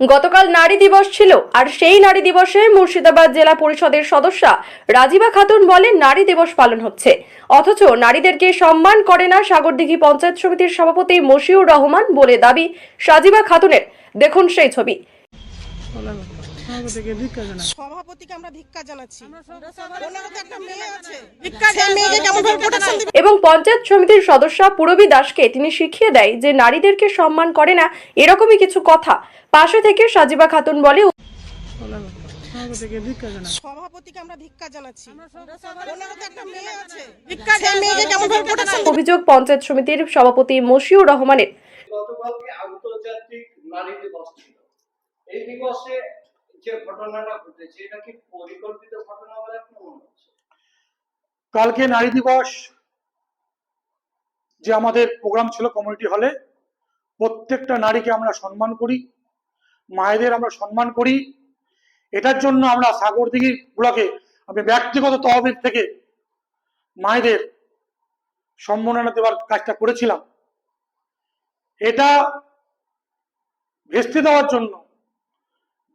গতকাল নারী দিবস ছিল, আর সেই নারী দিবসে মুর্শিদাবাদ জেলা পরিষদের সদস্যা রাজিবা খাতুন বলেন নারী দিবস পালন হচ্ছে। অথচ নারীদেরকে সম্মান করে না সাগরদিঘি পঞ্চায়েত সমিতির সভাপতি মশিউর রহমান বলে দাবি সাজিবা খাতুনের। দেখুন সেই ছবি। সভাপতিকে আমরা ধিক্কার জানাচ্ছি। ওনারও তো একটা মেয়ে আছে। সেই মেয়েকে কেমন ভাবে প্রোটেকশন দিবে? এবং পঞ্চায়েত সমিতির সদস্যা পুরবী দাসকে তিনি শিখিয়ে দেয় যে নারীদেরকে সম্মান করে না এরকমই কিছু কথা। পাশে থেকে সাজিবা খাতুন বলে সভাপতিকে আমরা ধিক্কার জানাচ্ছি। ওনারও তো একটা মেয়ে আছে। সেই মেয়েকে কেমন ভাবে প্রোটেকশন অভিযোগ পঞ্চায়েত সমিতির সভাপতি মশিউর রহমানের। গতকালকে আন্তর্জাতিক নারী দিবস ছিল। এই দিবসে কালকে নারী দিবস যে আমাদের প্রোগ্রাম ছিল কমিউনিটি হলে, প্রত্যেকটা নারীকে আমরা সম্মান করি, মায়েদের আমরা সম্মান করি। এটার জন্য আমরা সাগরদিঘি ব্লকে আমি ব্যক্তিগত তহবিল থেকে মায়েদের সম্মাননা দেওয়ার কাজটা করেছিলাম। এটা ভেস্তে দেওয়ার জন্য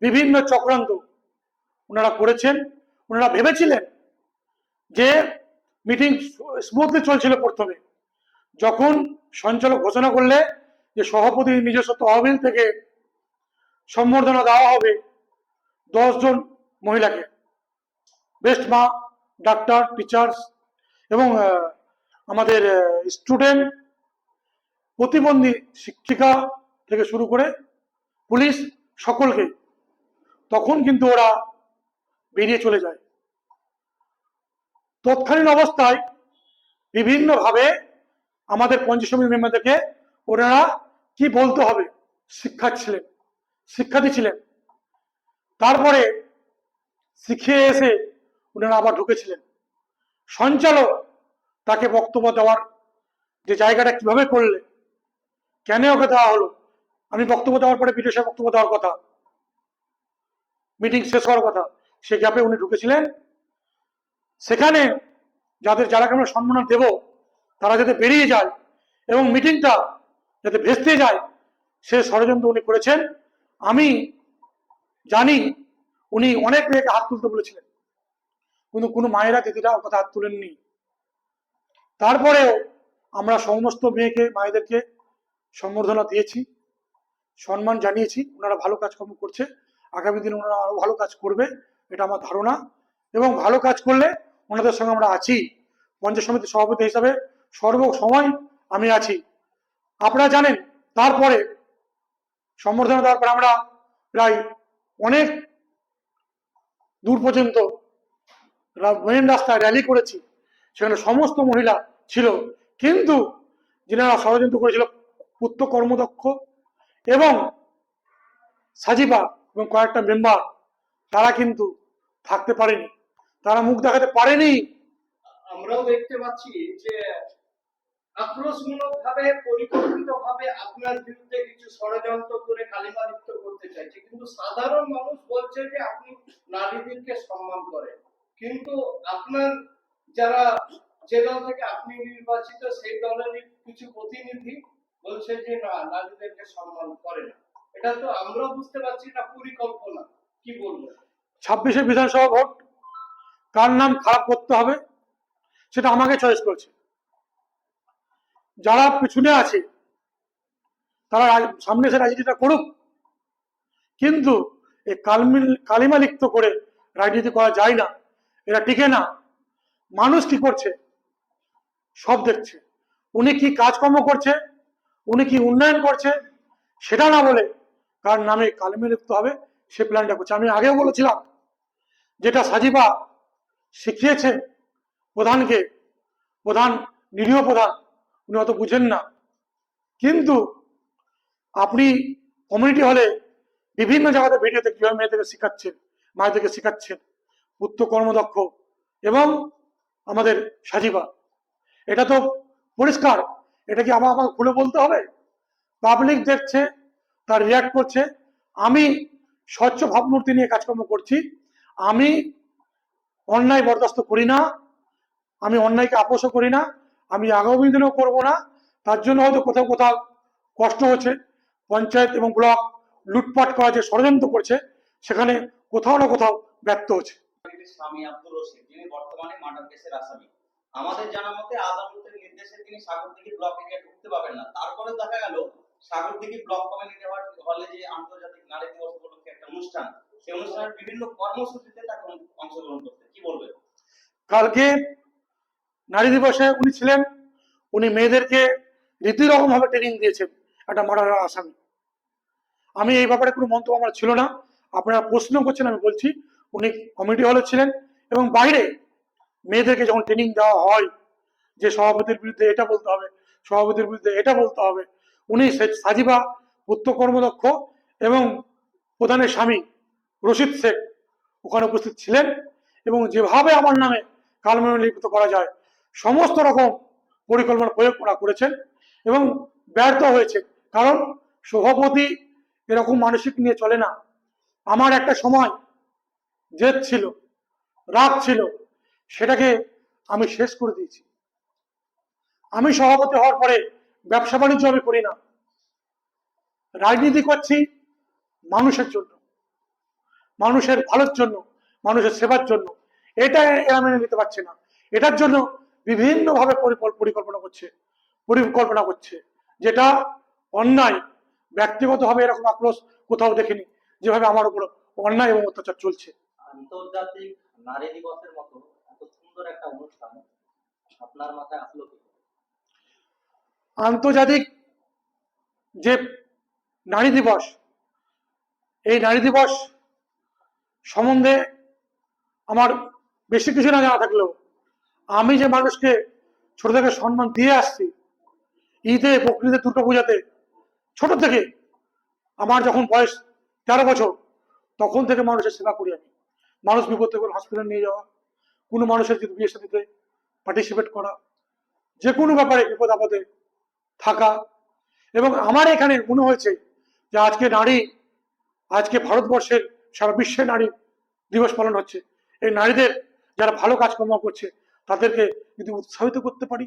বিভিন্ন চক্রান্ত ওনারা করেছেন। ওনারা ভেবেছিলেন যে মিটিং স্মুথলি চলছিল প্রথমে। যখন সঞ্চালক ঘোষণা করলে যে সভাপতির নিজস্ব তহবিল থেকে সম্বর্ধনা দেওয়া হবে জন মহিলাকে, বেস্ট মা, ডাক্তার, টিচার্স এবং আমাদের স্টুডেন্ট, প্রতিবন্ধী শিক্ষিকা থেকে শুরু করে পুলিশ সকলকে তখন কিন্তু ওরা বেরিয়ে চলে যায়। তৎকালীন অবস্থায় বিভিন্নভাবে আমাদের সমিতি মেম্বারদেরকে ওনারা কি বলতে হবে? শিক্ষা ছিলেন শিক্ষা দিচ্ছিলেন তারপরে শিখিয়ে এসে ওনারা আবার ঢুকেছিলেন। সঞ্চালক তাকে বক্তব্য দেওয়ার যে জায়গাটা কীভাবে করলে, কেন ওকে দেওয়া হলো, আমি বক্তব্য দেওয়ার পরে বিদেশে বক্তব্য দেওয়ার কথা মিটিং শেষ হওয়ার কথা, সে গ্যাপে উনি ঢুকেছিলেন। সেখানে যাদের, যারাকে আমরা সম্মান দেব, তারা যাতে বেরিয়ে যায় এবং মিটিংটা যাতে ভেস্তে যায়, সে ষড়যন্ত্র উনি করেছেন। আমি জানি উনি অনেক মেয়েকে হাত তুলতে বলেছিলেন, কিন্তু কোনো মায়েরা দিদিরা ওর কথা হাত তুলেননি। তারপরেও আমরা সমস্ত মেয়েকে, মায়েদেরকে সম্বর্ধনা দিয়েছি, সম্মান জানিয়েছি, ওনারা ভালো কাজকর্ম করছে। আগামী দিনে ওনারা আরও ভালো কাজ করবে, এটা আমার ধারণা। এবং ভালো কাজ করলে ওনাদের সঙ্গে আমরা আছি। পঞ্চায়েত সমিতির সভাপতি হিসাবে সর্ব সময় আমি আছি। আপনারা জানেন, তারপরে সম্বর্ধনা দেওয়ার পর আমরা প্রায় অনেক দূর পর্যন্ত মেন রাস্তায় র্যালি করেছি। সেখানে সমস্ত মহিলা ছিল। কিন্তু যিনারা ষড়যন্ত্র করেছিল, পুত্র কর্মদক্ষ এবং সাজিবা এবং কয়েকটা মেম্বার তারা কিন্তু থাকতে পারেনি। তারা মুখ দেখাতে পারেনি। আমরাও দেখতে পাচ্ছি যে আপনার বিরুদ্ধে কিছু ষড়যন্ত্র করে কালিমালিপ্ত করতে চাইছে। কিন্তু সাধারণ মানুষ বলছে যে আপনি নারীদেরকে সম্মান করেন। কিন্তু আপনার যারা, যে দল থেকে আপনি নির্বাচিত, সেই দলেরই কিছু প্রতিনিধি বলছে যে না, নারীদেরকে সম্মান করে না। এটা তো আমরাও বুঝতে পারছি না পরিকল্পনা। কি বলব? ছাব্বিশে বিধানসভা ভোট, কার নাম খারাপ করতে হবে, সেটা আমাকে চয়েস করেছে। যারা পিছনে আছে, তারা সামনে এসে রাজনীতিটা করুক। কিন্তু এই কালমিল কালিমা লিপ্ত করে রাজনীতি করা যায় না এটা টিকে না। মানুষ কি করছে? সব দেখছে। উনি কি কাজকর্ম করছে? উনি কি উন্নয়ন করছে? সেটা না বলে কার নামে কালিমা লিখতে হবে সে প্ল্যানটা করছে। আমি আগেও বলেছিলাম যেটা সাজিবা শিখিয়েছে প্রধানকে, প্রধান নিরীহ প্রধান, উনি অত বুঝেন না। কিন্তু আপনি কমিউনিটি হলে বিভিন্ন জায়গাতে ভিডিওতে কীভাবে মেয়েদেরকে শেখাচ্ছেন, মায়েদেরকে শেখাচ্ছেন, পুত্র কর্মদক্ষ এবং আমাদের সাজিবা। এটা তো পরিষ্কার। এটা কি আমার আমাকে খুলে বলতে হবে? পাবলিক দেখছে তার রিয়াক্ট করছে। আমি স্বচ্ছ ভাবমূর্তি নিয়ে কাজকর্ম করছি। আমি অন্যায় বরদাস্ত করি না। আমি অন্যায়কে আপোষও করি না। আমি আগামী দিনেও করব না। তার জন্য হয়তো কোথাও কোথাও কষ্ট হচ্ছে। পঞ্চায়েত এবং ব্লক লুটপাট করা যে ষড়যন্ত্র করছে, সেখানে কোথাও না কোথাও ব্যর্থ হচ্ছে। আমাদের জানা মতে আদালতের নির্দেশে তিনি সাগরদিঘি ব্লক এরিয়া ঢুকতে পারবেন না। তারপরে দেখা গেল সাগরদিঘি ব্লক কমিউনিটি হলে যে আন্তর্জাতিক নারী দিবস উপলক্ষে একটা অনুষ্ঠান, সেই অনুষ্ঠানের বিভিন্ন কর্মসূচিতে তাকে অংশগ্রহণ করতে। কি বলবেন কালকে নারী দিবসে উনি ছিলেন, উনি মেয়েদেরকে রীতিরকম ভাবে ট্রেনিং দিয়েছেন একটা মার্ডার আসামি। আমি এই ব্যাপারে কোনো মন্তব্য আমার ছিল না। আপনারা প্রশ্ন করছেন, আমি বলছি, উনি কমিটি হলে ছিলেন এবং বাইরে মেয়েদেরকে যখন ট্রেনিং দেওয়া হয়, যে সভাপতির বিরুদ্ধে এটা বলতে হবে, সভাপতির বিরুদ্ধে এটা বলতে হবে উনি সাজিবা পুত্র কর্মদক্ষ এবং প্রধানের স্বামী রশিদ শেখ ওখানে উপস্থিত ছিলেন এবং যেভাবে আমার নামে কালমেনে লিখিত করা যায়, সমস্ত রকম পরিকল্পনা প্রয়োগ করা করেছেন এবং ব্যর্থ হয়েছে। কারণ সভাপতি এরকম মানসিক নিয়ে চলে না। আমার একটা সময় জেদ ছিল, রাগ ছিল, সেটাকে আমি শেষ করে দিয়েছি। আমি সভাপতি হওয়ার পরে ব্যবসা বাণিজ্য আমি করি না। রাজনীতি করছি মানুষের জন্য, মানুষের ভালোর জন্য, মানুষের সেবার জন্য। এটা এরা মেনে নিতে পারছে না। এটার জন্য বিভিন্নভাবে পরিকল- পরিকল্পনা করছে পরিকল্পনা করছে, যেটা অন্যায়। ব্যক্তিগতভাবে এরকম আক্রোশ কোথাও দেখিনি, যেভাবে আমার উপর অন্যায় এবং অত্যাচার চলছে। আন্তর্জাতিক নারী দিবসের মতো এত সুন্দর একটা অনুষ্ঠান আপনার মাথায় আসলো কি? আন্তর্জাতিক যে নারী দিবস, এই নারী দিবস সম্বন্ধে আমার বেশি কিছু না জানা থাকলেও আমি যে মানুষকে ছোট থেকে সম্মান দিয়ে আসছি, ঈদে, বকরিদে, দুর্গা পূজাতে, ছোট থেকে আমার যখন বয়স তেরো বছর, তখন থেকে মানুষের সেবা করি আমি। মানুষ বিপদ থেকে হসপিটাল নিয়ে যাওয়া, কোনো মানুষের যদি বিয়ে সাথীতে পার্টিসিপেট করা, যে কোনো ব্যাপারে বিপদ আপদে থাকা। এবং আমার এখানে মনে হয়েছে যে আজকে নারী, আজকে ভারতবর্ষের সারা বিশ্বে নারী দিবস পালন হচ্ছে। এই নারীদের যারা ভালো কাজকর্ম করছে, তাদেরকে যদি উৎসাহিত করতে পারি,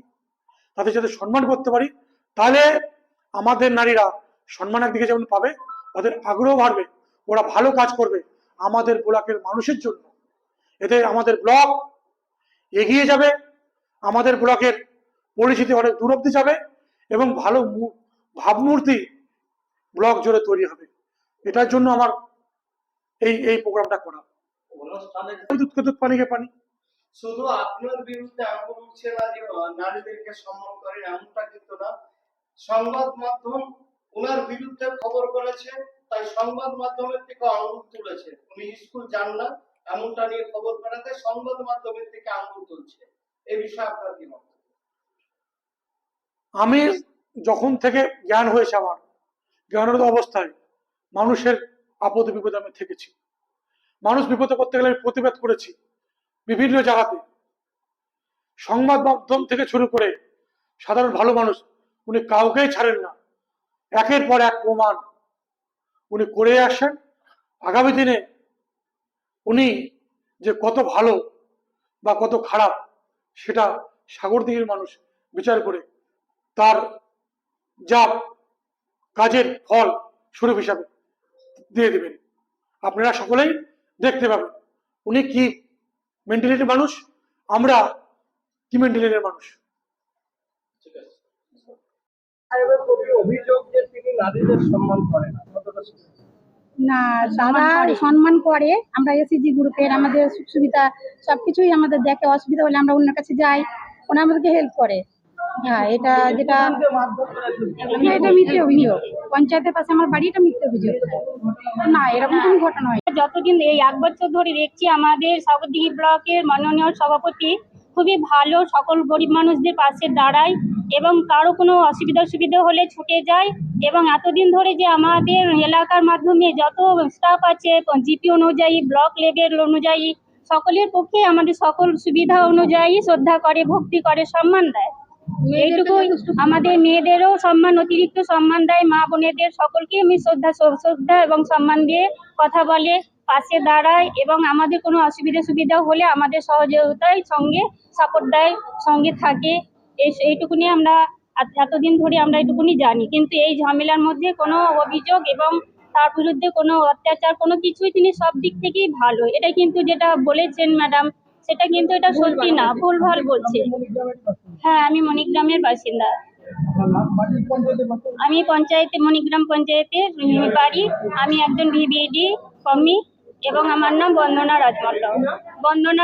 তাদের যাতে সম্মান করতে পারি, তাহলে আমাদের নারীরা সম্মানের দিকে যেমন পাবে, তাদের আগ্রহ বাড়বে, ওরা ভালো কাজ করবে আমাদের ব্লকের মানুষের জন্য। এতে আমাদের ব্লক এগিয়ে যাবে, আমাদের ব্লকের পরিচিতি অনেক দূর অব্দি যাবে এবং ভালো ভাবমূর্তি ব্লক জুড়ে তৈরি হবে। এটার জন্য আমার এই এই প্রোগ্রামটা করা। পানিকে পানি। শুধু আপনার বিরুদ্ধে উঠছে না যে নারীদেরকে সম্মান করেন এমনটা কিন্তু না। সংবাদ মাধ্যম ওনার বিরুদ্ধে খবর করেছে, তাই সংবাদ মাধ্যমের থেকে আঙ্গুল তুলেছে। উনি স্কুল যান না, এমনটা নিয়ে খবর করাতে সংবাদ মাধ্যমের থেকে আঙ্গুল তুলছে। এই বিষয়ে আপনার কি আমি যখন থেকে জ্ঞান হয়েছে আমার জ্ঞানের অবস্থায় মানুষের আপদ বিপদে আমি থেকেছি। মানুষ বিপদে করতে গেলে আমি প্রতিবাদ করেছি বিভিন্ন জায়গাতে। সংবাদ মাধ্যম থেকে শুরু করে সাধারণ ভালো মানুষ, উনি কাউকেই ছাড়েন না। একের পর এক প্রমাণ উনি করে আসেন। আগামী দিনে উনি যে কত ভালো বা কত খারাপ, সেটা সাগরদিঘির মানুষ বিচার করে তার যা কাজের ফল স্বরূপ হিসাবে দিয়ে দেবেন। আপনারা সকলেই দেখতে পাবেন। উনি কি মেন্টালিটির মানুষ? আমরা কি মেন্টালিটির মানুষ? না? দাদা সম্মান করে। আমরা এসিজি গ্রুপের আমাদের সুখ সুবিধা সবকিছুই আমাদের দেখে অসুবিধা হলে আমরা অন্যের কাছে যাই। ওরা আমাদেরকে হেল্প করে। হ্যাঁ এটা যেটা এটা মিথ্যে অভিযোগ। পঞ্চায়েতের পাশে আমার বাড়ি, এটা মিথ্যে অভিযোগ। না, এরকম কোনো ঘটনা হয় যতদিন এই এক বছর ধরে দেখছি আমাদের সাগরদিঘি ব্লকের মাননীয় সভাপতি খুবই ভালো সকল গরিব মানুষদের পাশে দাঁড়ায় এবং কারও কোনো অসুবিধা সুবিধা হলে ছুটে যায় এবং এতদিন ধরে যে আমাদের এলাকার মাধ্যমে যত স্টাফ আছে জিপি অনুযায়ী ব্লক লেভেল অনুযায়ী, সকলের পক্ষে আমাদের সকল সুবিধা অনুযায়ী শ্রদ্ধা করে, ভক্তি করে, সম্মান দেয়। এইটুকুই আমাদের মেয়েদেরও সম্মান অতিরিক্ত সম্মান দেয় মা বোনেদের। সকলকে আমি শ্রদ্ধা শ্রদ্ধা এবং সম্মান দিয়ে কথা বলে পাশে দাঁড়ায় এবং আমাদের কোনো অসুবিধা সুবিধা হলে আমাদের সহযোগিতায় সঙ্গে সাপোর্ট দেয় সঙ্গে থাকে। এই এইটুকুনি আমরা এতদিন ধরে আমরা এইটুকুনি জানি। কিন্তু এই ঝামেলার মধ্যে কোনো অভিযোগ এবং তার বিরুদ্ধে কোনো অত্যাচার কোনো কিছুই তিনি সব দিক থেকেই ভালো। এটা কিন্তু যেটা বলেছেন ম্যাডাম। সেটা কিন্তু এটা সত্যি না ভুলভাল বলছে। হ্যাঁ আমি মণিগ্রামের বাসিন্দা। আমি পঞ্চায়েতে, মণিগ্রাম পঞ্চায়েতে বাড়ি। আমি একজন ভিভিডি কমি এবং আমার নাম বন্দনা রাজমল্ল। বন্দনা